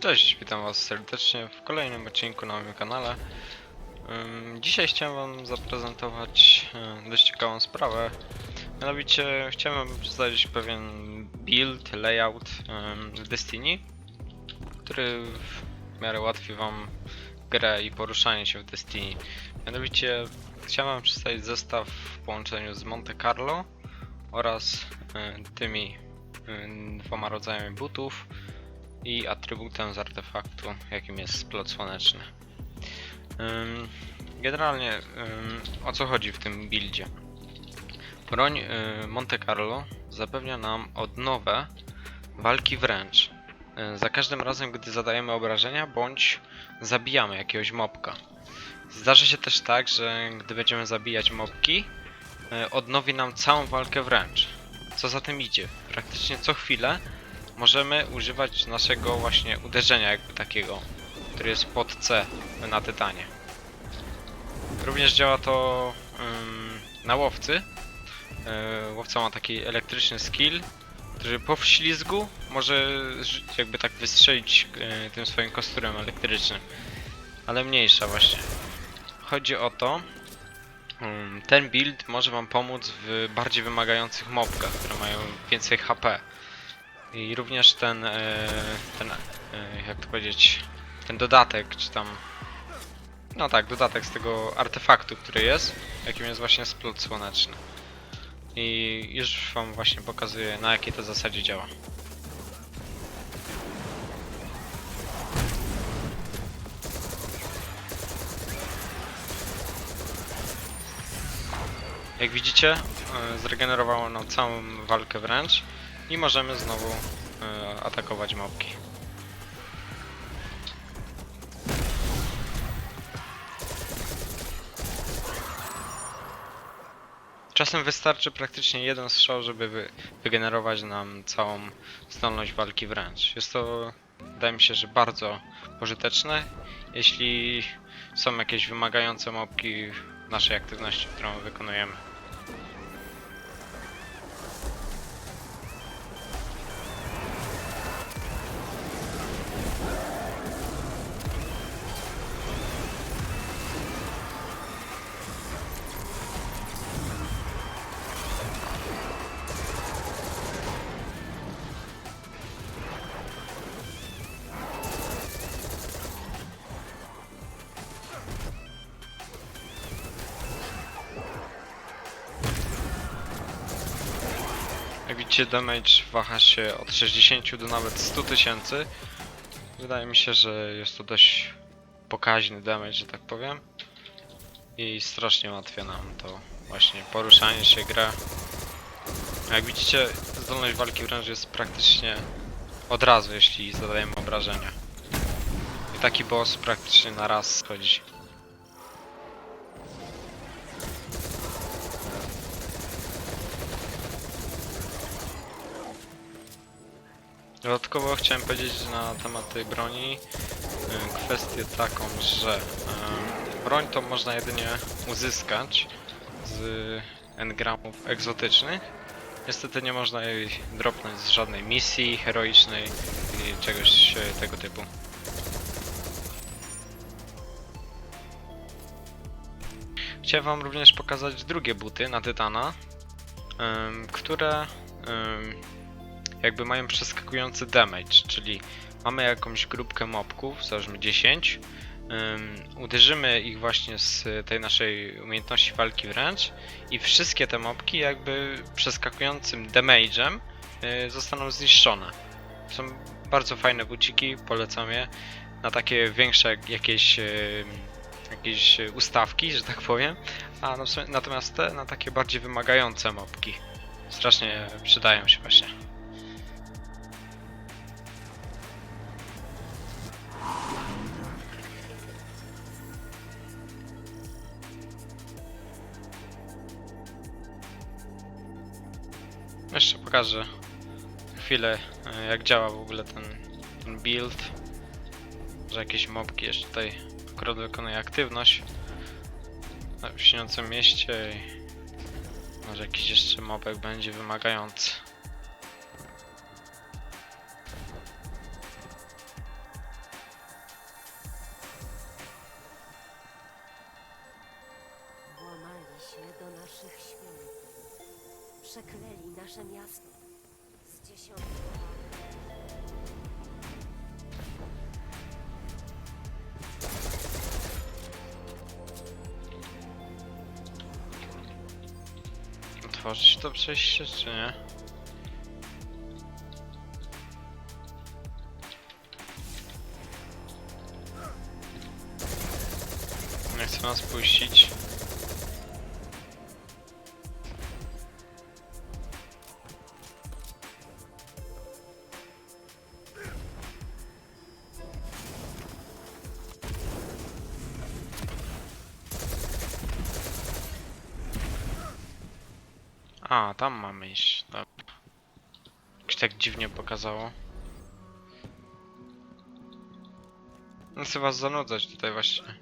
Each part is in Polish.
Cześć, witam was serdecznie w kolejnym odcinku na moim kanale. Dzisiaj chciałem wam zaprezentować dość ciekawą sprawę. Mianowicie chciałem wam przedstawić pewien build, layout w Destiny, który w miarę ułatwi wam grę i poruszanie się w Destiny. Mianowicie chciałem wam przedstawić zestaw w połączeniu z Monte Carlo oraz y, tymi y, dwoma rodzajami butów i atrybutem z artefaktu, jakim jest splot słoneczny. Generalnie o co chodzi w tym buildzie? Broń y, Monte Carlo zapewnia nam odnowę walki wręcz. Y, Za każdym razem, gdy zadajemy obrażenia bądź zabijamy jakiegoś mobka. Zdarzy się też tak, że gdy będziemy zabijać mobki, y, odnowi nam całą walkę wręcz. Co za tym idzie? Praktycznie co chwilę możemy używać naszego właśnie uderzenia jakby takiego, który jest pod C na tytanie. Również działa to na łowcy. Yy, łowca ma taki elektryczny skill, który po wślizgu może jakby tak wystrzelić yy, tym swoim kosturem elektrycznym. Ale mniejsza właśnie. Chodzi o to, ten build może wam pomóc w bardziej wymagających mobkach, które mają więcej HP. I również ten, e, ten, e, jak to powiedzieć, ten dodatek, czy tam, no tak, dodatek z tego artefaktu, który jest, jakim jest właśnie splot słoneczny. I już wam właśnie pokazuję, na jakiej to zasadzie działa. Jak widzicie, e, zregenerowało nam całą walkę wręcz i możemy znowu e, atakować mobki. Czasem wystarczy praktycznie jeden strzał, żeby wy wygenerować nam całą zdolność walki wręcz. Jest to, wydaje mi się, że bardzo pożyteczne, jeśli są jakieś wymagające w naszej aktywności, którą wykonujemy. Widzicie, damage waha się od 60 do nawet 100 tysięcy. Wydaje mi się, że jest to dość pokaźny damage, że tak powiem. I strasznie ułatwia nam to właśnie poruszanie się, gra. Jak widzicie, zdolność walki wręcz jest praktycznie od razu, jeśli zadajemy obrażenia. I taki boss praktycznie na raz schodzi. Dodatkowo chciałem powiedzieć na temat tej broni y, kwestię taką, że y, broń to można jedynie uzyskać z engramów egzotycznych. Niestety nie można jej dropnąć z żadnej misji heroicznej i czegoś y, tego typu. Chciałem wam również pokazać drugie buty na Tytana, które jakby mają przeskakujący damage, czyli mamy jakąś grupkę mobków, załóżmy 10, ym, uderzymy ich właśnie z tej naszej umiejętności walki wręcz i wszystkie te mobki jakby przeskakującym damage'em y, zostaną zniszczone. Są bardzo fajne buciki, polecam je na takie większe jakieś, y, jakieś ustawki, że tak powiem, a natomiast te na takie bardziej wymagające mobki. Strasznie przydają się właśnie. Jeszcze pokażę chwilę e, jak działa w ogóle ten, ten build. Że jakieś mobki jeszcze tutaj akurat wykonuje aktywność w śniącym mieście i może jakiś jeszcze mobek będzie wymagający. Przeklęli nasze miasto. Z dziesiątką. Otworzyć to przejście, czy nie? Nie chce nas puścić. A, tam mamy iść. Dobra. Jakoś tak dziwnie pokazało. Nie chcę was zanudzać tutaj właśnie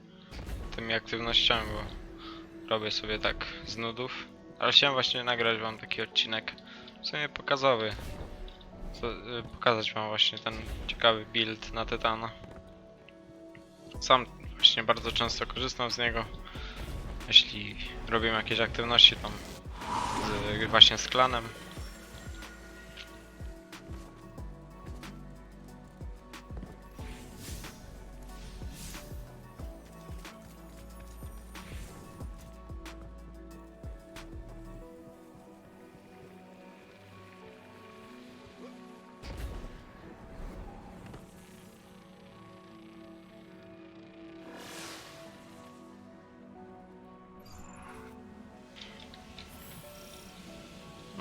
tymi aktywnościami, bo robię sobie tak z nudów. Ale chciałem właśnie nagrać wam taki odcinek w sumie pokazowy. Y, pokazać wam właśnie ten ciekawy build na Tytana. Sam właśnie bardzo często korzystam z niego. Jeśli robię jakieś aktywności tam z, właśnie z klanem.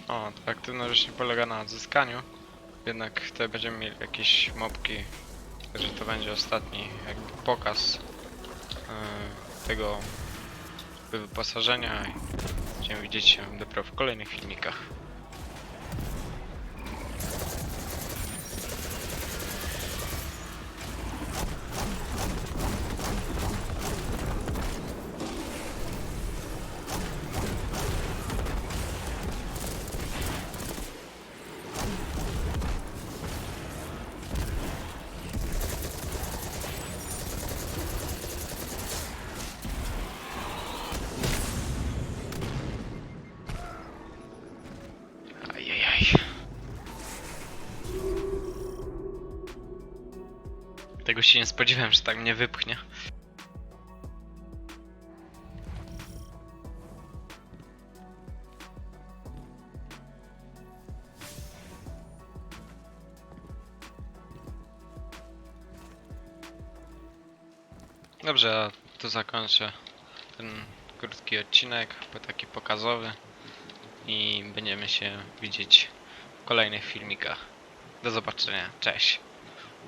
O, aktywność polega na odzyskaniu. Jednak tutaj będziemy mieli jakieś mopki, że to będzie ostatni jakby pokaz yy, tego wyposażenia będziemy widzieć się dopiero w kolejnych filmikach. Tego się nie spodziewałem, że tak mnie wypchnie. Dobrze, a tu zakończę ten krótki odcinek, bo taki pokazowy i będziemy się widzieć w kolejnych filmikach. Do zobaczenia, cześć.